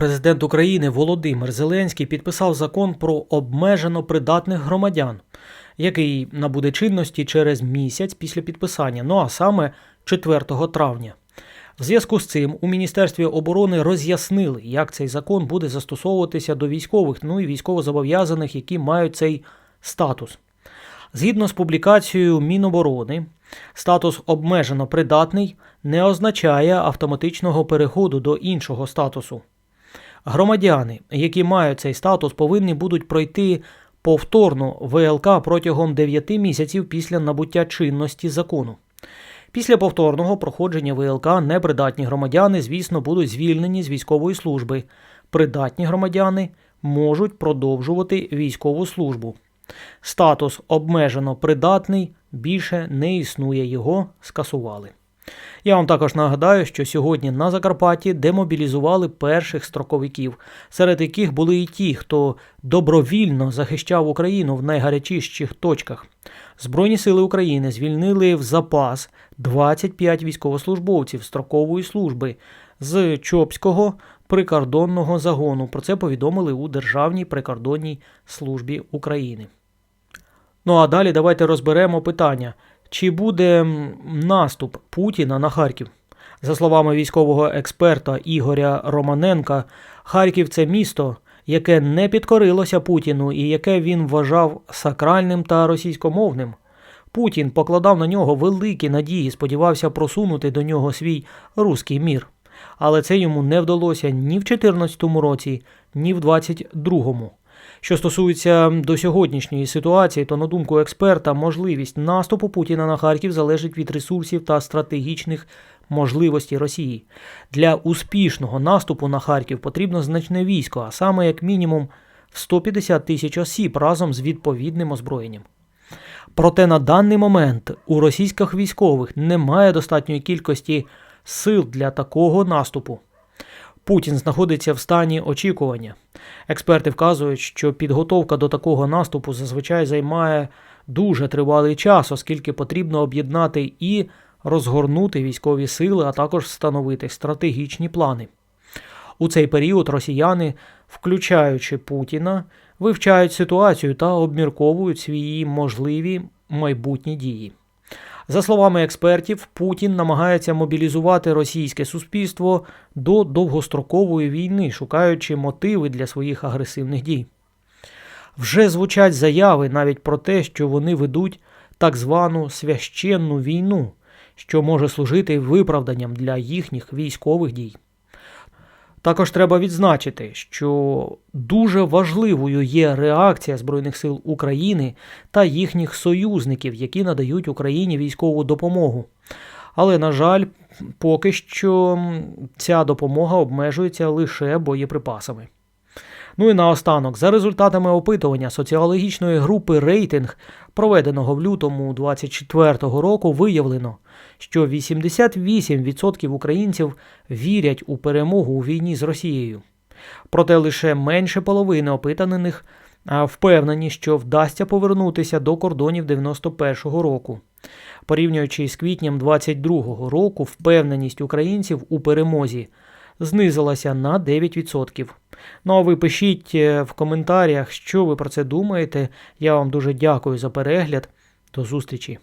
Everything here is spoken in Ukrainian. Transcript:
Президент України Володимир Зеленський підписав закон про обмежено придатних громадян, який набуде чинності через місяць після підписання, ну а саме 4 травня. В зв'язку з цим у Міністерстві оборони роз'яснили, як цей закон буде застосовуватися до військових, ну і військовозобов'язаних, які мають цей статус. Згідно з публікацією Міноборони, статус обмежено придатний не означає автоматичного переходу до іншого статусу. Громадяни, які мають цей статус, повинні будуть пройти повторну ВЛК протягом 9 місяців після набуття чинності закону. Після повторного проходження ВЛК непридатні громадяни, звісно, будуть звільнені з військової служби. Придатні громадяни можуть продовжувати військову службу. Статус обмежено придатний більше не існує, його скасували. Я вам також нагадаю, що сьогодні на Закарпатті демобілізували перших строковиків, серед яких були і ті, хто добровільно захищав Україну в найгарячіших точках. Збройні сили України звільнили в запас 25 військовослужбовців строкової служби з Чопського прикордонного загону. Про це повідомили у Державній прикордонній службі України. Ну а далі давайте розберемо питання. Чи буде наступ Путіна на Харків? За словами військового експерта Ігоря Романенка, Харків це місто, яке не підкорилося Путіну і яке він вважав сакральним та російськомовним. Путін покладав на нього великі надії, сподівався просунути до нього свій руський мір. Але це йому не вдалося ні в 2014 році, ні в 2022. Що стосується до сьогоднішньої ситуації, то на думку експерта, можливість наступу Путіна на Харків залежить від ресурсів та стратегічних можливостей Росії. Для успішного наступу на Харків потрібно значне військо, а саме як мінімум в 150 тисяч осіб разом з відповідним озброєнням. Проте на даний момент у російських військових немає достатньої кількості сил для такого наступу. Путін знаходиться в стані очікування. Експерти вказують, що підготовка до такого наступу зазвичай займає дуже тривалий час, оскільки потрібно об'єднати і розгорнути військові сили, а також встановити стратегічні плани. У цей період росіяни, включаючи Путіна, вивчають ситуацію та обмірковують свої можливі майбутні дії. За словами експертів, Путін намагається мобілізувати російське суспільство до довгострокової війни, шукаючи мотиви для своїх агресивних дій. Вже звучать заяви навіть про те, що вони ведуть так звану священну війну, що може служити виправданням для їхніх військових дій. Також треба відзначити, що дуже важливою є реакція Збройних сил України та їхніх союзників, які надають Україні військову допомогу. Але, на жаль, поки що ця допомога обмежується лише боєприпасами. Ну і наостанок, за результатами опитування соціологічної групи рейтинг, проведеного в лютому 2024 року, виявлено, що 88% українців вірять у перемогу у війні з Росією. Проте лише менше половини опитаних впевнені, що вдасться повернутися до кордонів 91-го року. Порівнюючи з квітнем 22-го року, впевненість українців у перемозі знизилася на 9%. Ну а ви пишіть е, в коментарях, що ви про це думаєте. Я вам дуже дякую за перегляд. До зустрічі!